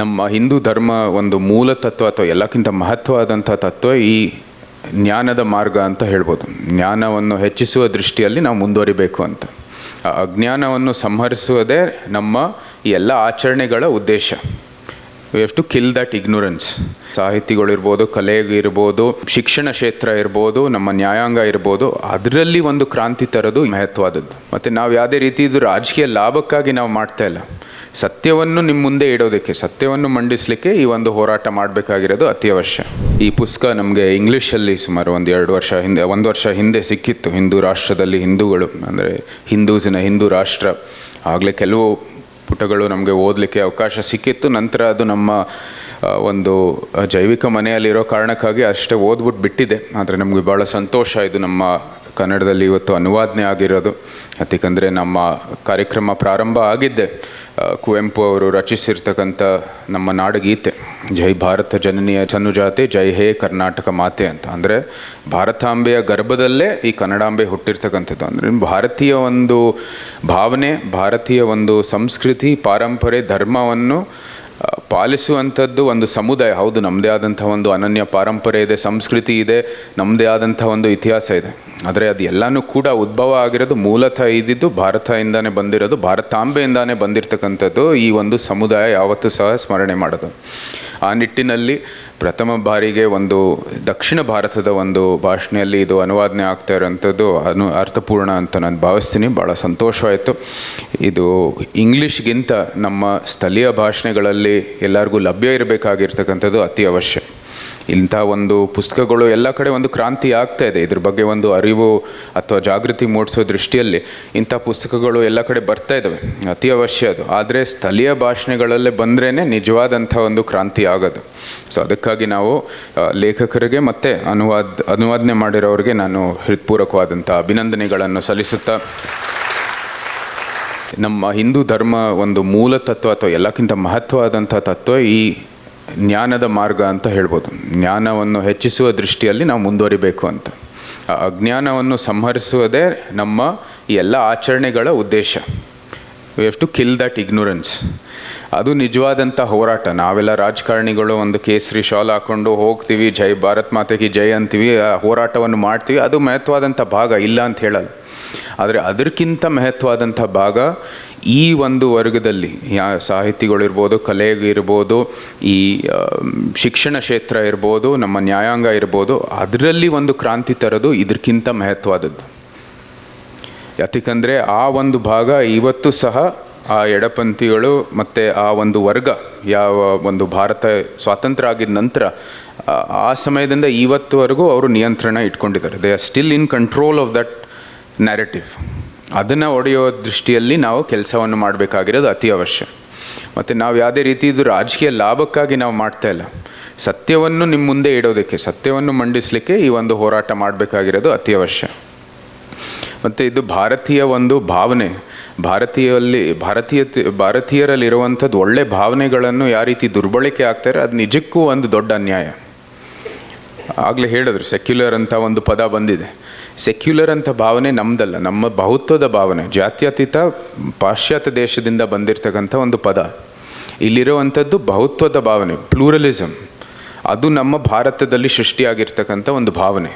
ನಮ್ಮ ಹಿಂದೂ ಧರ್ಮ ಒಂದು ಮೂಲ ತತ್ವ ಅಥವಾ ಎಲ್ಲಕ್ಕಿಂತ ಮಹತ್ವವಾದಂಥ ತತ್ವ ಈ ಜ್ಞಾನದ ಮಾರ್ಗ ಅಂತ ಹೇಳ್ಬೋದು. ಜ್ಞಾನವನ್ನು ಹೆಚ್ಚಿಸುವ ದೃಷ್ಟಿಯಲ್ಲಿ ನಾವು ಮುಂದುವರಿಬೇಕು ಅಂತ. ಅಜ್ಞಾನವನ್ನು ಸಂಹರಿಸುವುದೇ ನಮ್ಮ ಎಲ್ಲ ಆಚರಣೆಗಳ ಉದ್ದೇಶ. We have to kill that ignorance ಸಾಹಿತಿಗಳಿರ್ಬೋದು ಕಲೆ ಇರ್ಬೋದು ಶಿಕ್ಷಣ ಕ್ಷೇತ್ರ ಇರ್ಬೋದು, ನಮ್ಮ ನ್ಯಾಯಾಂಗ ಇರ್ಬೋದು, ಅದರಲ್ಲಿ ಒಂದು ಕ್ರಾಂತಿ ತರೋದು ಮಹತ್ವವಾದದ್ದು. ಮತ್ತು ನಾವು ಯಾವುದೇ ರೀತಿ ಇದು ರಾಜಕೀಯ ಲಾಭಕ್ಕಾಗಿ ನಾವು ಮಾಡ್ತಾ ಇಲ್ಲ. ಸತ್ಯವನ್ನು ನಿಮ್ಮ ಮುಂದೆ ಇಡೋದಕ್ಕೆ, ಸತ್ಯವನ್ನು ಮಂಡಿಸಲಿಕ್ಕೆ ಈ ಒಂದು ಹೋರಾಟ ಮಾಡಬೇಕಾಗಿರೋದು ಅತ್ಯವಶ್ಯ. ಈ ಪುಸ್ತಕ ನಮಗೆ ಇಂಗ್ಲೀಷಲ್ಲಿ ಸುಮಾರು ಒಂದು ಎರಡು ವರ್ಷ ಹಿಂದೆ, ಒಂದು ವರ್ಷ ಹಿಂದೆ ಸಿಕ್ಕಿತ್ತು. ಹಿಂದೂ ರಾಷ್ಟ್ರದಲ್ಲಿ ಹಿಂದೂಗಳು, ಅಂದರೆ ಹಿಂದೂಸಿನ ಹಿಂದೂ ರಾಷ್ಟ್ರ. ಆಗಲೇ ಕೆಲವು ಪುಟಗಳು ನಮಗೆ ಓದಲಿಕ್ಕೆ ಅವಕಾಶ ಸಿಕ್ಕಿತ್ತು. ನಂತರ ಅದು ನಮ್ಮ ಒಂದು ಜೈವಿಕ ಮನೆಯಲ್ಲಿರೋ ಕಾರಣಕ್ಕಾಗಿ ಅಷ್ಟೇ ಓದ್ಬಿಟ್ಟು ಬಿಟ್ಟಿದೆ. ಆದರೆ ನಮಗೆ ಭಾಳ ಸಂತೋಷ ಇದು ನಮ್ಮ ಕನ್ನಡದಲ್ಲಿ ಇವತ್ತು ಅನುವಾದನೆ ಆಗಿರೋದು. ಯಾಕಂದರೆ ನಮ್ಮ ಕಾರ್ಯಕ್ರಮ ಪ್ರಾರಂಭ ಆಗಿದ್ದೆ. ಕುವೆಂಪು ಅವರು ರಚಿಸಿರ್ತಕ್ಕಂಥ ನಮ್ಮ ನಾಡಗೀತೆ, ಜೈ ಭಾರತ ಜನನಿಯ ಚನ್ನುಜಾತೆ ಜೈ ಹೇ ಕರ್ನಾಟಕ ಮಾತೆ ಅಂತ. ಅಂದರೆ ಭಾರತಾಂಬೆಯ ಗರ್ಭದಲ್ಲೇ ಈ ಕನ್ನಡಾಂಬೆ ಹುಟ್ಟಿರ್ತಕ್ಕಂಥದ್ದು. ಅಂದರೆ ಭಾರತೀಯ ಒಂದು ಭಾವನೆ, ಭಾರತೀಯ ಒಂದು ಸಂಸ್ಕೃತಿ, ಪಾರಂಪರೆ, ಧರ್ಮವನ್ನು ಪಾಲಿಸುವಂಥದ್ದು ಒಂದು ಸಮುದಾಯ. ಹೌದು ನಮ್ಮದೇ ಆದಂಥ ಒಂದು ಅನನ್ಯ ಪಾರಂಪರೆ ಇದೆ, ಸಂಸ್ಕೃತಿ ಇದೆ ನಮ್ಮದೇ ಆದಂಥ ಒಂದು ಇತಿಹಾಸ ಇದೆ. ಆದರೆ ಅದು ಎಲ್ಲನೂ ಕೂಡ ಉದ್ಭವ ಆಗಿರೋದು ಮೂಲತಃ ಇದ್ದಿದ್ದು ಭಾರತದಿಂದಾನೇ ಬಂದಿರೋದು, ಭಾರತಾಂಬೆಯಿಂದಾನೇ ಬಂದಿರತಕ್ಕಂಥದ್ದು ಈ ಒಂದು ಸಮುದಾಯ ಯಾವತ್ತೂ ಸಹ ಸ್ಮರಣೆ ಮಾಡೋದು. ಆ ನಿಟ್ಟಿನಲ್ಲಿ ಪ್ರಥಮ ಬಾರಿಗೆ ಒಂದು ದಕ್ಷಿಣ ಭಾರತದ ಒಂದು ಭಾಷೆಯಲ್ಲಿ ಇದು ಅನುವಾದನೆ ಆಗ್ತಾ ಇರೋಂಥದ್ದು ಅನು ಅರ್ಥಪೂರ್ಣ ಅಂತ ನಾನು ಭಾವಿಸ್ತೀನಿ. ಭಾಳ ಸಂತೋಷವಾಯಿತು. ಇದು ಇಂಗ್ಲೀಷ್ಗಿಂತ ನಮ್ಮ ಸ್ಥಳೀಯ ಭಾಷೆಗಳಲ್ಲಿ ಎಲ್ಲರಿಗೂ ಲಭ್ಯ ಇರಬೇಕಾಗಿರ್ತಕ್ಕಂಥದ್ದು ಅತಿ ಅವಶ್ಯ. ಇಂಥ ಒಂದು ಪುಸ್ತಕಗಳು ಎಲ್ಲ ಕಡೆ ಒಂದು ಕ್ರಾಂತಿ ಆಗ್ತಾ ಇದೆ. ಇದ್ರ ಬಗ್ಗೆ ಒಂದು ಅರಿವು ಅಥವಾ ಜಾಗೃತಿ ಮೂಡಿಸೋ ದೃಷ್ಟಿಯಲ್ಲಿ ಇಂಥ ಪುಸ್ತಕಗಳು ಎಲ್ಲ ಕಡೆ ಬರ್ತಾ ಇದ್ದಾವೆ ಅತಿ ಅವಶ್ಯ ಅದು. ಆದರೆ ಸ್ಥಳೀಯ ಭಾಷೆಗಳಲ್ಲೇ ಬಂದ್ರೇ ನಿಜವಾದಂಥ ಒಂದು ಕ್ರಾಂತಿ ಆಗೋದು. ಸೊ ಅದಕ್ಕಾಗಿ ನಾವು ಲೇಖಕರಿಗೆ ಮತ್ತು ಅನುವಾದ, ಅನುವಾದನೆ ಮಾಡಿರೋರಿಗೆ ನಾನು ಹೃತ್ಪೂರ್ವಕವಾದಂಥ ಅಭಿನಂದನೆಗಳನ್ನು ಸಲ್ಲಿಸುತ್ತಾ, ನಮ್ಮ ಹಿಂದೂ ಧರ್ಮ ಒಂದು ಮೂಲ ತತ್ವ ಅಥವಾ ಎಲ್ಲಕ್ಕಿಂತ ಮಹತ್ವವಾದಂಥ ತತ್ವ ಈ ಜ್ಞಾನದ ಮಾರ್ಗ ಅಂತ ಹೇಳ್ಬೋದು. ಜ್ಞಾನವನ್ನು ಹೆಚ್ಚಿಸುವ ದೃಷ್ಟಿಯಲ್ಲಿ ನಾವು ಮುಂದುವರಿಬೇಕು ಅಂತ. ಅಜ್ಞಾನವನ್ನು ಸಂಹರಿಸುವುದೇ ನಮ್ಮ ಈ ಎಲ್ಲ ಆಚರಣೆಗಳ ಉದ್ದೇಶ. We have to kill that ignorance ಅದು ನಿಜವಾದಂಥ ಹೋರಾಟ. ನಾವೆಲ್ಲ ರಾಜಕಾರಣಿಗಳು ಒಂದು ಕೇಸರಿ ಶಾಲ್ ಹಾಕ್ಕೊಂಡು ಹೋಗ್ತೀವಿ, ಜೈ ಭಾರತ್ ಮಾತೆಗೆ ಜೈ ಅಂತೀವಿ, ಆ ಹೋರಾಟವನ್ನು ಮಾಡ್ತೀವಿ. ಅದು ಮಹತ್ವವಾದಂಥ ಭಾಗ. ಇಲ್ಲ ಅಂತ ಹೇಳಲ್ಲ. ಆದರೆ ಅದಕ್ಕಿಂತ ಮಹತ್ವವಾದಂಥ ಭಾಗ ಈ ಒಂದು ವರ್ಗದಲ್ಲಿ ಯಾ ಸಾಹಿತಿಗಳಿರ್ಬೋದು ಕಲೆಗಿರ್ಬೋದು ಈ ಶಿಕ್ಷಣ ಕ್ಷೇತ್ರ ಇರ್ಬೋದು, ನಮ್ಮ ನ್ಯಾಯಾಂಗ ಇರ್ಬೋದು, ಅದರಲ್ಲಿ ಒಂದು ಕ್ರಾಂತಿ ತರೋದು ಇದಕ್ಕಿಂತ ಮಹತ್ವದದ್ದು. ಯಾತಕ್ಕಂದರೆ ಆ ಒಂದು ಭಾಗ ಇವತ್ತು ಸಹ ಆ ಎಡಪಂಥಿಗಳು ಮತ್ತು ಆ ಒಂದು ವರ್ಗ, ಯಾವ ಒಂದು ಭಾರತ ಸ್ವಾತಂತ್ರ್ಯ ಆಗಿದ ನಂತರ, ಆ- ಸಮಯದಿಂದ ಇವತ್ತುವರೆಗೂ ಅವರು ನಿಯಂತ್ರಣ ಇಟ್ಕೊಂಡಿದ್ದಾರೆ. They are still in control of that narrative ಅದನ್ನು ಒಡೆಯೋ ದೃಷ್ಟಿಯಲ್ಲಿ ನಾವು ಕೆಲಸವನ್ನು ಮಾಡಬೇಕಾಗಿರೋದು ಅತಿ ಅವಶ್ಯ. ಮತ್ತು ನಾವು ಯಾವುದೇ ರೀತಿ ಇದು ರಾಜಕೀಯ ಲಾಭಕ್ಕಾಗಿ ನಾವು ಮಾಡ್ತಾ ಇಲ್ಲ. ಸತ್ಯವನ್ನು ನಿಮ್ಮ ಮುಂದೆ ಇಡೋದಕ್ಕೆ, ಸತ್ಯವನ್ನು ಮಂಡಿಸಲಿಕ್ಕೆ ಈ ಒಂದು ಹೋರಾಟ ಮಾಡಬೇಕಾಗಿರೋದು ಅತಿ ಅವಶ್ಯ. ಮತ್ತು ಇದು ಭಾರತೀಯ ಒಂದು ಭಾವನೆ. ಭಾರತೀಯಲ್ಲಿ, ಭಾರತೀಯ, ಭಾರತೀಯರಲ್ಲಿರುವಂಥದ್ದು ಒಳ್ಳೆ ಭಾವನೆಗಳನ್ನು ಯಾವ ರೀತಿ ದುರ್ಬಳಕೆ ಆಗ್ತಾರೆ, ಅದು ನಿಜಕ್ಕೂ ಒಂದು ದೊಡ್ಡ ಅನ್ಯಾಯ. ಆಗಲೇ ಹೇಳಿದ್ರು ಸೆಕ್ಯುಲರ್ ಅಂತ ಒಂದು ಪದ ಬಂದಿದೆ. ಸೆಕ್ಯುಲರ್ ಅಂತ ಭಾವನೆ ನಮ್ಮದಲ್ಲ ನಮ್ಮ ಬಹುತ್ವದ ಭಾವನೆ, ಜಾತ್ಯತೀತ ಪಾಶ್ಚಾತ್ಯ ದೇಶದಿಂದ ಬಂದಿರತಕ್ಕಂಥ ಒಂದು ಪದ. ಇಲ್ಲಿರುವಂಥದ್ದು ಬಹುತ್ವದ ಭಾವನೆ ಪ್ಲೂರಲಿಸಮ್ ಅದು ನಮ್ಮ ಭಾರತದಲ್ಲಿ ಸೃಷ್ಟಿಯಾಗಿರ್ತಕ್ಕಂಥ ಒಂದು ಭಾವನೆ.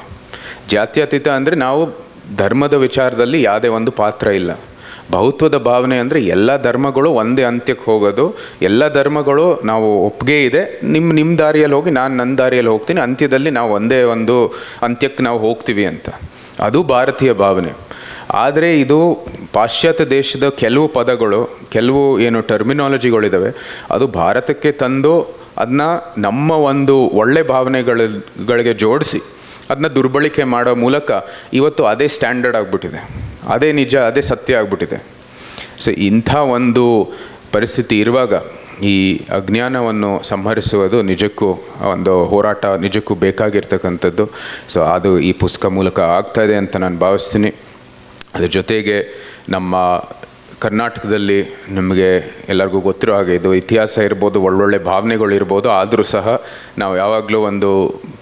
ಜಾತ್ಯತೀತ ಅಂದರೆ ನಾವು ಧರ್ಮದ ವಿಚಾರದಲ್ಲಿ ಯಾವುದೇ ಒಂದು ಪಾತ್ರ ಇಲ್ಲ. ಬಹುತ್ವದ ಭಾವನೆ ಅಂದರೆ ಎಲ್ಲ ಧರ್ಮಗಳು ಒಂದೇ ಅಂತ್ಯಕ್ಕೆ ಹೋಗೋದು. ಎಲ್ಲ ಧರ್ಮಗಳು ನಾವು ಒಪ್ಪಿಗೆ ಇದೆ. ನಿಮ್ಮ ನಿಮ್ಮ ದಾರಿಯಲ್ಲಿ ಹೋಗಿ ನಾನು ನನ್ನ ದಾರಿಯಲ್ಲಿ ಹೋಗ್ತೀನಿ. ಅಂತ್ಯದಲ್ಲಿ ನಾವು ಒಂದೇ ಒಂದು ಅಂತ್ಯಕ್ಕೆ ನಾವು ಹೋಗ್ತೀವಿ ಅಂತ. ಅದು ಭಾರತೀಯ ಭಾವನೆ. ಆದರೆ ಇದು ಪಾಶ್ಚಾತ್ಯ ದೇಶದ ಕೆಲವು ಪದಗಳು, ಕೆಲವು ಏನು ಟರ್ಮಿನಾಲಜಿಗಳಿದ್ದಾವೆ ಅದು ಭಾರತಕ್ಕೆ ತಂದು ಅದನ್ನ ನಮ್ಮ ಒಂದು ಒಳ್ಳೆ ಭಾವನೆಗಳ, ಗಳಿಗೆ ಜೋಡಿಸಿ ಅದನ್ನ ದುರ್ಬಳಕೆ ಮಾಡೋ ಮೂಲಕ ಇವತ್ತು ಅದೇ ಸ್ಟ್ಯಾಂಡರ್ಡ್ ಆಗಿಬಿಟ್ಟಿದೆ. ಅದೇ ನಿಜ, ಅದೇ ಸತ್ಯ ಆಗಿಬಿಟ್ಟಿದೆ. ಸೊ ಇಂಥ ಒಂದು ಪರಿಸ್ಥಿತಿ ಇರುವಾಗ ಈ ಅಜ್ಞಾನವನ್ನು ಸಂಹರಿಸುವುದು ನಿಜಕ್ಕೂ ಒಂದು ಹೋರಾಟ, ನಿಜಕ್ಕೂ ಬೇಕಾಗಿರ್ತಕ್ಕಂಥದ್ದು. ಸೊ ಅದು ಈ ಪುಸ್ತಕ ಮೂಲಕ ಆಗ್ತಾ ಇದೆ ಅಂತ ನಾನು ಭಾವಿಸ್ತೀನಿ. ಅದ್ರ ಜೊತೆಗೆ ನಮ್ಮ ಕರ್ನಾಟಕದಲ್ಲಿ ನಮಗೆ ಎಲ್ಲರಿಗೂ ಗೊತ್ತಿರೋ ಹಾಗೆ ಇದು ಇತಿಹಾಸ ಇರ್ಬೋದು, ಒಳ್ಳೊಳ್ಳೆ ಭಾವನೆಗಳು ಇರ್ಬೋದು, ಆದರೂ ಸಹ ನಾವು ಯಾವಾಗಲೂ ಒಂದು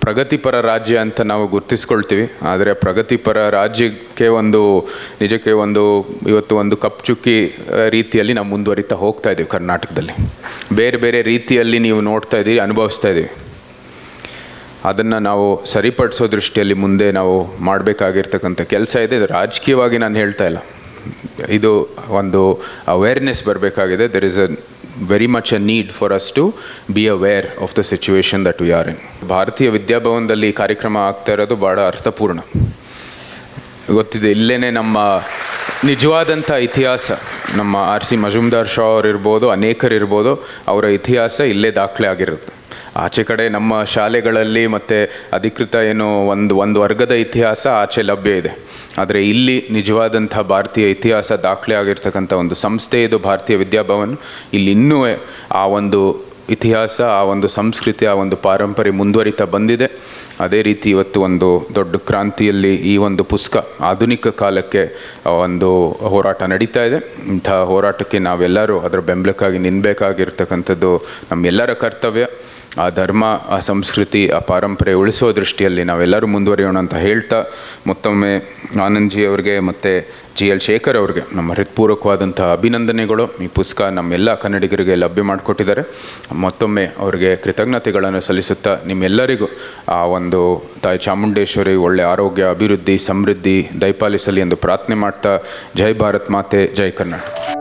ಪ್ರಗತಿಪರ ರಾಜ್ಯ ಅಂತ ನಾವು ಗುರ್ತಿಸ್ಕೊಳ್ತೀವಿ. ಆದರೆ ಪ್ರಗತಿಪರ ರಾಜ್ಯಕ್ಕೆ ಒಂದು, ನಿಜಕ್ಕೆ ಒಂದು, ಇವತ್ತು ಒಂದು ಕಪ್ ಚುಕ್ಕಿ ರೀತಿಯಲ್ಲಿ ನಾವು ಮುಂದುವರಿತಾ ಹೋಗ್ತಾ ಇದ್ದೀವಿ ಕರ್ನಾಟಕದಲ್ಲಿ. ಬೇರೆ ಬೇರೆ ರೀತಿಯಲ್ಲಿ ನೀವು ನೋಡ್ತಾ ಇದ್ದೀವಿ ಅನುಭವಿಸ್ತಾ ಇದ್ದೀವಿ. ಅದನ್ನು ನಾವು ಸರಿಪಡಿಸೋ ದೃಷ್ಟಿಯಲ್ಲಿ ಮುಂದೆ ನಾವು ಮಾಡಬೇಕಾಗಿರ್ತಕ್ಕಂಥ ಕೆಲಸ ಇದೆ. ಇದು ರಾಜಕೀಯವಾಗಿ ನಾನು ಹೇಳ್ತಾ ಇಲ್ಲ. ಇದು ಒಂದು ಅವೇರ್ನೆಸ್ ಬರಬೇಕಾಗಿದೆ. There is a very much a need for us to be aware of the situation that we are in Bharatiya ವಿದ್ಯಾಭವನದಲ್ಲಿ ಕಾರ್ಯಕ್ರಮ ಆಗ್ತಾ ಇರೋದು ಭಾಳ ಅರ್ಥಪೂರ್ಣ. ಗೊತ್ತಿದೆ ಇಲ್ಲೇ ನಮ್ಮ ನಿಜವಾದಂಥ ಇತಿಹಾಸ, ನಮ್ಮ ಆರ್ ಸಿ ಮಜುಮ್ದಾರ್ ಶಾ ಅವರಿರ್ಬೋದು ಅನೇಕರಿರ್ಬೋದು, ಅವರ ಇತಿಹಾಸ ಇಲ್ಲೇ ದಾಖಲೆ ಆಗಿರುತ್ತೆ. ಆಚೆ ಕಡೆ ನಮ್ಮ ಶಾಲೆಗಳಲ್ಲಿ ಮತ್ತು ಅಧಿಕೃತ ಏನು ಒಂದು ಒಂದು ವರ್ಗದ ಇತಿಹಾಸ ಆಚೆ ಲಭ್ಯ ಇದೆ. ಆದರೆ ಇಲ್ಲಿ ನಿಜವಾದಂಥ ಭಾರತೀಯ ಇತಿಹಾಸ ದಾಖಲೆ ಆಗಿರ್ತಕ್ಕಂಥ ಒಂದು ಸಂಸ್ಥೆ ಇದು, ಭಾರತೀಯ ವಿದ್ಯಾಭವನ್. ಇಲ್ಲಿ ಇನ್ನೂ ಆ ಒಂದು ಇತಿಹಾಸ, ಆ ಒಂದು ಸಂಸ್ಕೃತಿ, ಆ ಒಂದು ಪಾರಂಪರೆ ಮುಂದುವರಿತಾ ಬಂದಿದೆ. ಅದೇ ರೀತಿ ಇವತ್ತು ಒಂದು ದೊಡ್ಡ ಕ್ರಾಂತಿಯಲ್ಲಿ ಈ ಒಂದು ಪುಸ್ತಕ ಆಧುನಿಕ ಕಾಲಕ್ಕೆ ಒಂದು ಹೋರಾಟ ನಡೀತಾ ಇದೆ. ಇಂಥ ಹೋರಾಟಕ್ಕೆ ನಾವೆಲ್ಲರೂ ಅದರ ಬೆಂಬಲಕ್ಕಾಗಿ ನಿನ್ನಬೇಕಾಗಿರ್ತಕ್ಕಂಥದ್ದು ನಮ್ಮೆಲ್ಲರ ಕರ್ತವ್ಯ. ಆ ಧರ್ಮ, ಆ ಸಂಸ್ಕೃತಿ, ಆ ಪಾರಂಪರೆ ಉಳಿಸೋ ದೃಷ್ಟಿಯಲ್ಲಿ ನಾವೆಲ್ಲರೂ ಮುಂದುವರಿಯೋಣ ಅಂತ ಹೇಳ್ತಾ, ಮತ್ತೊಮ್ಮೆ ಆನಂದ್ಜಿ ಅವರಿಗೆ ಮತ್ತು ಜಿ ಎಲ್ ಶೇಖರ್ ಅವ್ರಿಗೆ ನಮ್ಮ ಹೃತ್ಪೂರ್ವಕವಾದಂಥ ಅಭಿನಂದನೆಗಳು. ಈ ಪುಸ್ತಕ ನಮ್ಮೆಲ್ಲ ಕನ್ನಡಿಗರಿಗೆ ಲಭ್ಯ ಮಾಡಿಕೊಟ್ಟಿದ್ದಾರೆ. ಮತ್ತೊಮ್ಮೆ ಅವರಿಗೆ ಕೃತಜ್ಞತೆಗಳನ್ನು ಸಲ್ಲಿಸುತ್ತಾ ನಿಮ್ಮೆಲ್ಲರಿಗೂ ಆ ಒಂದು ತಾಯಿ ಚಾಮುಂಡೇಶ್ವರಿ ಒಳ್ಳೆ ಆರೋಗ್ಯ, ಅಭಿವೃದ್ಧಿ, ಸಮೃದ್ಧಿ ದಯಪಾಲಿಸಲಿ ಎಂದು ಪ್ರಾರ್ಥನೆ ಮಾಡ್ತಾ, ಜೈ ಭಾರತ್ ಮಾತೆ, ಜೈ ಕರ್ನಾಟಕ.